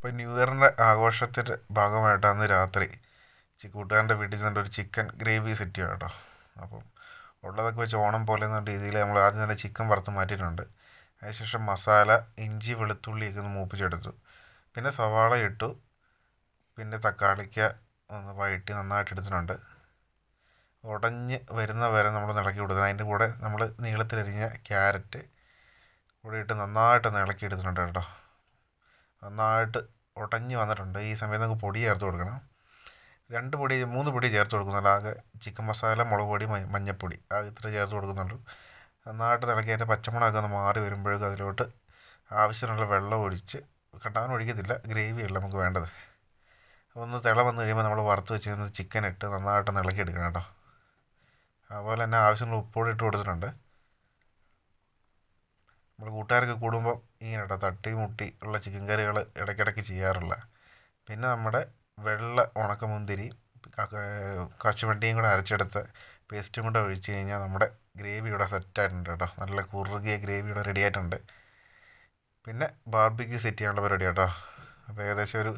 ഇപ്പോൾ ന്യൂ ഇയറിന്റെ ആഘോഷത്തിന്റെ ഭാഗമായിട്ട് അന്ന് രാത്രി കൂട്ടുകാരന്റെ വീട്ടിൽ ചെന്നിട്ട് ഒരു ചിക്കൻ ഗ്രേവി സെറ്റ് ചെയ്യാം കേട്ടോ. അപ്പം ഉള്ളതൊക്കെ വെച്ച് ഓണം പോലെ എന്ന രീതിയിൽ നമ്മൾ ആദ്യം തന്നെ ചിക്കൻ വറുത്ത് മാറ്റിയിട്ടുണ്ട്. അതിനുശേഷം മസാല ഇഞ്ചി വെളുത്തുള്ളിയൊക്കെ ഒന്ന് മൂപ്പിച്ചെടുത്തു. പിന്നെ സവാള ഇട്ടു. പിന്നെ തക്കാളിക്ക ഒന്ന് വഴറ്റി നന്നായിട്ട് എടുത്തിട്ടുണ്ട്. ഉടഞ്ഞ് വരുന്ന വരെ നമ്മൾ ഇളക്കി കൊടുക്കണം. അതിന്റെ കൂടെ നമ്മൾ നീളത്തിലരിഞ്ഞ ക്യാരറ്റ് കൂടെ ഇട്ട് നന്നായിട്ടൊന്ന് ഇളക്കി എടുത്തിട്ടുണ്ട് കേട്ടോ. നന്നായിട്ട് ഉടഞ്ഞ് വന്നിട്ടുണ്ട്. ഈ സമയത്ത് നമുക്ക് പൊടി ചേർത്ത് കൊടുക്കണം. രണ്ട് പൊടി മൂന്ന് പൊടി ചേർത്ത് കൊടുക്കുന്നുള്ളൂ ആകെ ചിക്കൻ മസാല മുളക് പൊടി മഞ്ഞൾപ്പൊടി ആ ഇത്ര ചേർത്ത് കൊടുക്കുന്നുള്ളൂ നന്നായിട്ട് തിളക്കി അതിന്റെ പച്ചമുളകൊക്കെ ഒന്ന് മാറി വരുമ്പോഴേക്കും അതിലോട്ട് ആവശ്യത്തിനുള്ള വെള്ളം ഒഴിച്ച് കണ്ടാൻ ഒഴിക്കത്തില്ല. ഗ്രേവിയല്ല നമുക്ക് വേണ്ടത്. ഒന്ന് തിള വന്ന് കഴിയുമ്പോൾ നമ്മൾ വറുത്ത് വെച്ചിരുന്ന ചിക്കൻ ഇട്ട് നന്നായിട്ട് ഇളക്കി എടുക്കണം കേട്ടോ. അതുപോലെ തന്നെ ആവശ്യമുള്ള ഉപ്പോടെ ഇട്ട് കൊടുത്തിട്ടുണ്ട്. നമ്മൾ കൂട്ടുകാരൊക്കെ കൂടുമ്പോൾ ഇങ്ങനെ തട്ടി മുട്ടി ഉള്ള ചിക്കൻ കറികൾ ഇടയ്ക്കിടയ്ക്ക് ചെയ്യാറുള്ള. പിന്നെ നമ്മുടെ വെള്ള ഉണക്കമുന്തിരി കശുവണ്ടിയും കൂടെ അരച്ചെടുത്ത് പേസ്റ്റും കൂടെ ഒഴിച്ച് കഴിഞ്ഞാൽ നമ്മുടെ ഗ്രേവി ഇവിടെ സെറ്റായിട്ടുണ്ട് കേട്ടോ. നല്ല കുറുകിയ ഗ്രേവി ഇവിടെ റെഡി ആയിട്ടുണ്ട്. പിന്നെ ബാർബിക്ക് സെറ്റ് ചെയ്യാനുള്ള പരിപാടി കേട്ടോ. അപ്പോൾ ഏകദേശം ഒരു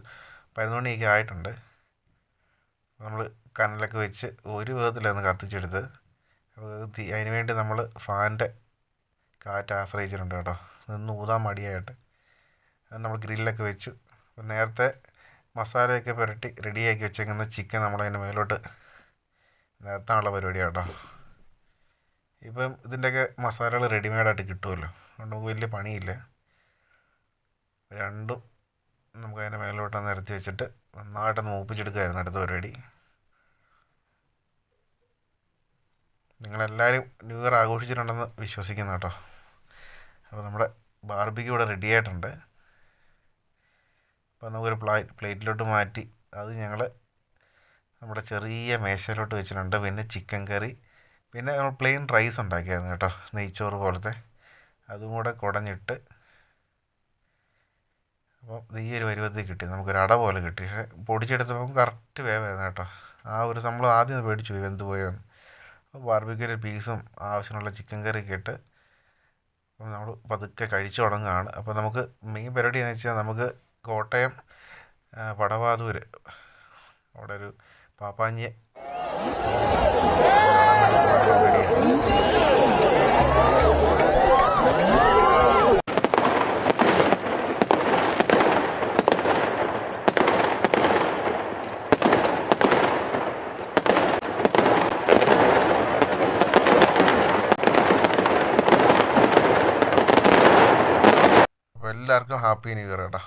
പതിനൊന്ന് മണിയൊക്കെ ആയിട്ടുണ്ട്. നമ്മൾ കനലൊക്കെ വെച്ച് ഒരു വിധത്തിലൊന്ന് കത്തിച്ചെടുത്ത് അപ്പോൾ അതിന് വേണ്ടി നമ്മൾ ഫാനിന്റെ കാറ്റ് ആശ്രയിച്ചിട്ടുണ്ട് കേട്ടോ. നിന്ന് ഊതാൻ മടിയായിട്ട്. നമ്മൾ ഗ്രില്ലൊക്കെ വെച്ചു. നേരത്തെ മസാലയൊക്കെ പുരട്ടി റെഡിയാക്കി വെച്ചേക്കുന്ന ചിക്കൻ നമ്മളതിന്റെ മേലോട്ട് നിരത്താനുള്ള പരിപാടിയാണ് കേട്ടോ. ഇപ്പം ഇതിന്റെയൊക്കെ മസാലകൾ റെഡിമെയ്ഡായിട്ട് കിട്ടുമല്ലോ. അതുകൊണ്ട് നമുക്ക് വലിയ പണിയില്ല. രണ്ടും നമുക്ക് അതിന്റെ മേലോട്ട് നിരത്തി വെച്ചിട്ട് നന്നായിട്ടൊന്ന് മൂപ്പിച്ചെടുക്കുമായിരുന്നു അടുത്ത പരിപാടി. നിങ്ങളെല്ലാവരും ന്യൂ ഇയർ ആഘോഷിച്ചിട്ടുണ്ടെന്ന് വിശ്വസിക്കുന്നു കേട്ടോ. അപ്പോൾ നമ്മുടെ ബാർബിക്ക് ഇവിടെ റെഡി ആയിട്ടുണ്ട്. അപ്പോൾ നമുക്കൊരു പ്ലാ പ്ലേറ്റിലോട്ട് മാറ്റി അത് ഞങ്ങൾ നമ്മുടെ ചെറിയ മേശയിലോട്ട് വെച്ചിട്ടുണ്ട്. പിന്നെ ചിക്കൻ കറി പിന്നെ നമ്മൾ പ്ലെയിൻ റൈസ് ഉണ്ടാക്കിയായിരുന്നു കേട്ടോ നെയ്ച്ചോറ് പോലത്തെ. അതും കൂടെ കുടഞ്ഞിട്ട് അപ്പോൾ ഈ ഒരു പരുവത്തിൽ കിട്ടി. നമുക്കൊരു അട പോലെ കിട്ടി. പക്ഷേ പൊടിച്ചെടുത്തപ്പോൾ കറക്റ്റ് വേവായിരുന്നു കേട്ടോ. ആ ഒരു നമ്മൾ ആദ്യം പേടിച്ചു പോയി വെന്ത് പോയെന്ന്. ബാർബിക്കൊരു പീസും ആവശ്യമുള്ള ചിക്കൻ കറിയൊക്കെ ഇട്ട് നമ്മൾ പതുക്കെ കഴിച്ചു തുടങ്ങുകയാണ്. അപ്പോൾ നമുക്ക് മെയിൻ പരിപാടി എന്ന് വെച്ചാൽ നമുക്ക് കോട്ടയം വടവാതൂർ അവിടെ ഒരു പാപ്പാഞ്ഞിയെ. എല്ലാവർക്കും ഹാപ്പി ന്യൂ ഇയർ കേട്ടോ